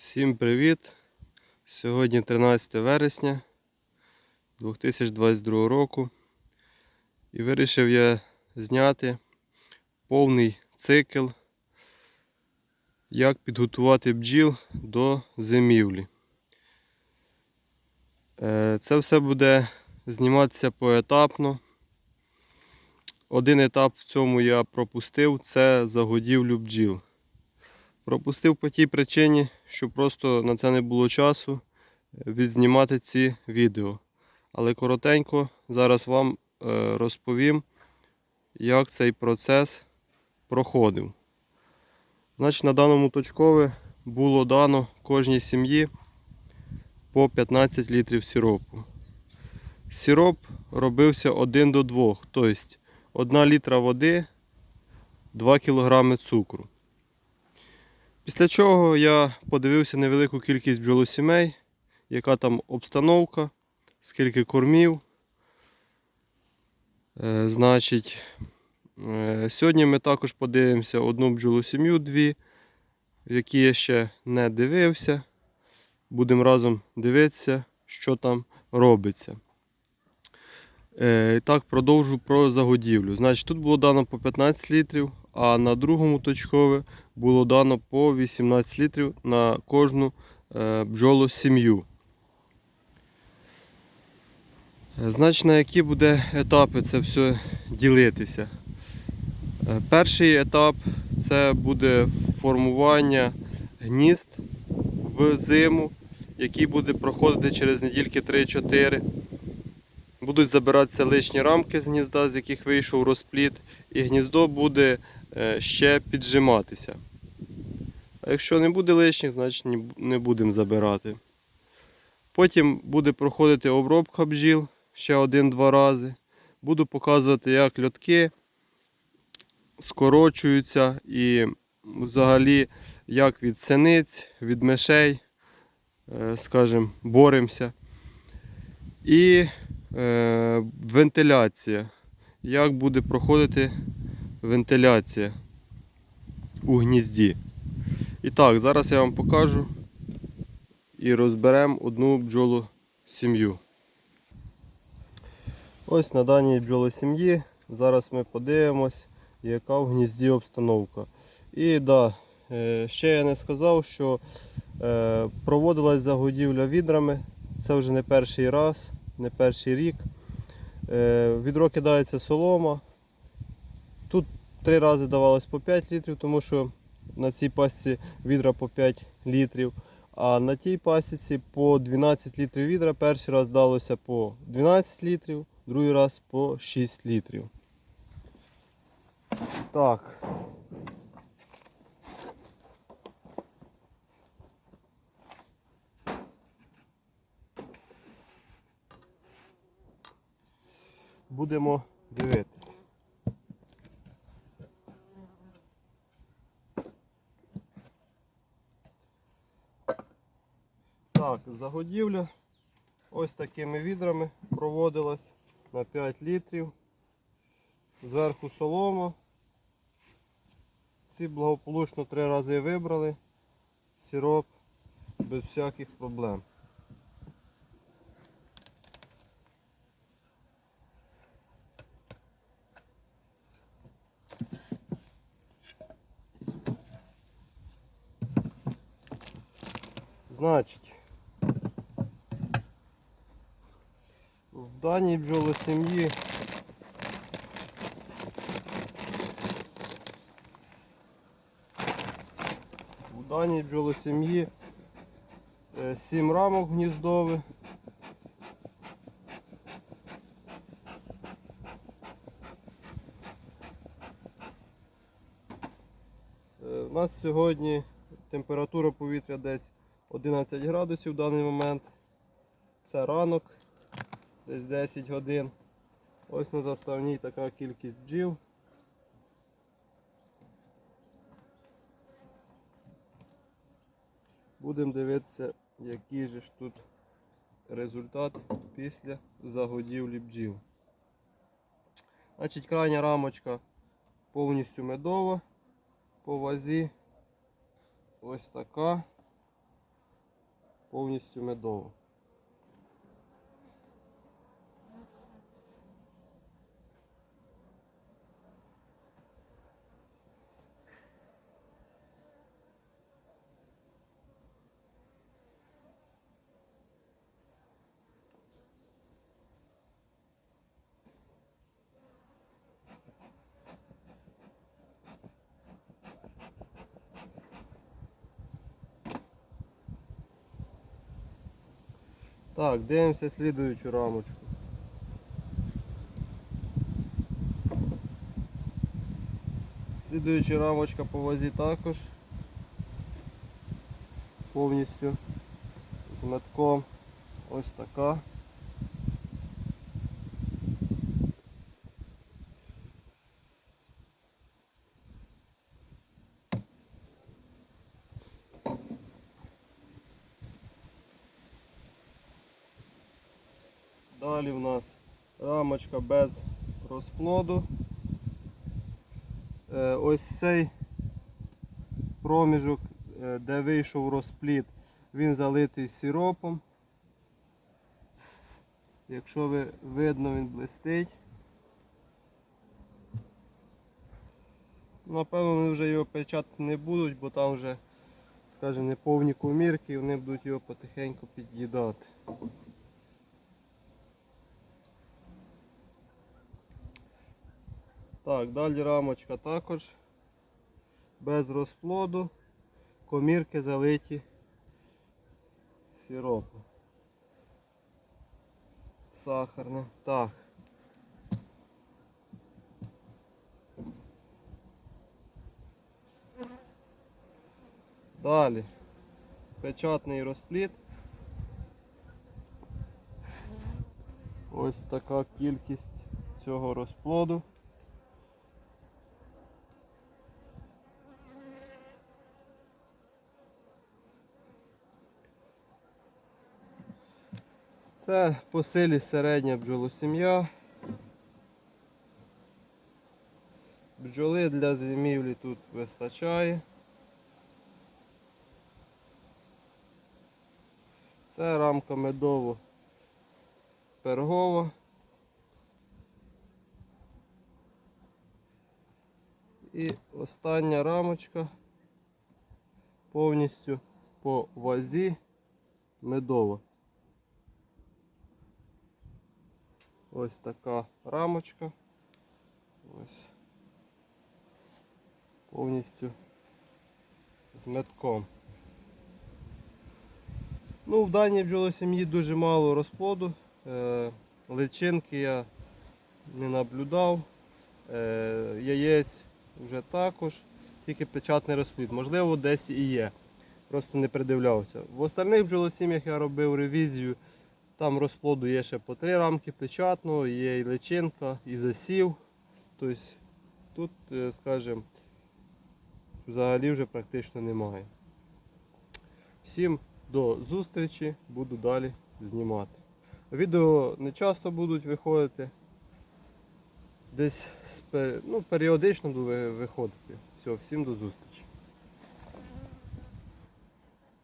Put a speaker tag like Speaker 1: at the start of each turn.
Speaker 1: Всім привіт! Сьогодні 13 вересня 2022 року. І вирішив я зняти повний цикл, як підготувати бджіл до зимівлі. Е, Це все буде зніматися поетапно. Один етап в цьому я пропустив це загодівлю бджіл. Пропустив по тій причині, що просто на це не було часу е, відзнімати ці відео. Але коротенько зараз вам е, розповім, як цей процес проходив. Значить, на даному точкові було дано кожній сім'ї по 15 літрів сиропу. Сироп робився 1 до 2, тобто 1 літра води, 2 кг цукру. Після чого я подивився невелику кількість бджолосімей, яка там обстановка, скільки кормів. Е, значить, е, сьогодні ми також подивимося одну бджолосім'ю, дві, які я ще не дивився. Будемо разом дивитися, що там робиться. Е, і так, продовжу про загодівлю. Значить, тут було дано по 15 літрів, а на другому точкові було дано по 18 літрів на кожну е, бджолу сім'ю. Е, Значить, на які буде етапи це все ділитися. Е, Перший етап це буде формування гнізд в зиму, який буде проходити через недільки 3-4. Будуть забиратися лишні рамки з гнізда, з яких вийшов розпліт, і гніздо буде ще піджиматися. А якщо не буде лишніх, значить не будемо забирати. Потім буде проходити обробка бджіл ще один-два рази. Буду показувати, як льотки скорочуються і взагалі як від синиць, від мишей, е, скажімо, боремося. І е, вентиляція. Як буде проходити вентиляція у гнізді. І так, зараз я вам покажу і розберемо одну бджолу сім'ю. Ось на даній бджолосім'ї. Зараз ми подивимось, яка в гнізді обстановка. І да, е, ще я не сказав, що е, проводилась загодівля відрами. Це вже не перший раз, не перший рік. Е, Відро кидається солома. Тут три рази давалось по 5 літрів, тому що на цій пасіці відра по 5 літрів. А на тій пасіці по 12 літрів відра. Перший раз далося по 12 літрів, другий раз по 6 літрів. Так. Будемо дивитись. Так, загодівля ось такими відрами проводилась на 5 літрів. Зверху солома. Ці благополучно три рази вибрали. Сироп без всяких проблем. Значить, в даній бджолосім'ї в даній бджолосім'ї 7 рамок гніздових. Е, У нас сьогодні температура повітря десь 11 градусів в даний момент. Це ранок, десь 10 годин. Ось на заставній така кількість бджіл. Будемо дивитися, який же ж тут результат після загодівлі бджіл. Значить, крайня рамочка повністю медова по вазі. Ось така. повністю медово. Так, дивимося слідуючу рамочку. Слідуюча рамочка по вазі також. Повністю з метком. Ось така. Далі в нас рамочка без розплоду. Е, Ось цей проміжок, е, де вийшов розплід, він залитий сиропом. Якщо ви видно, він блистить. Напевно, вони вже його печатати не будуть, бо там вже, скажімо, неповні комірки і вони будуть його потихеньку під'їдати. Так, далі рамочка також без розплоду, комірки залиті сиропом. Сахарне. Так. Далі. Печатний розплід. Ось така кількість цього розплоду. Це по силі середня бджолосім'я. Бджоли для зимівлі тут вистачає. Це рамка медово пергова. І остання рамочка повністю по вазі медова. Ось така рамочка. Ось. Повністю з метком. Ну, в даній бджолосім'ї дуже мало розплоду. Е, личинки я не наблюдав. Е, яєць вже також, тільки печатний розплід. Можливо, десь і є. Просто не придивлявся. В остальних бджолосім'ях я робив ревізію. Там розплоду є ще по три рамки печатного, є і личинка, і засів. Тобто тут, е, скажімо, взагалі вже практично немає. Всім до зустрічі, буду далі знімати. Відео не часто будуть виходити. Десь ну, періодично буду виходити. Все, всім до зустрічі.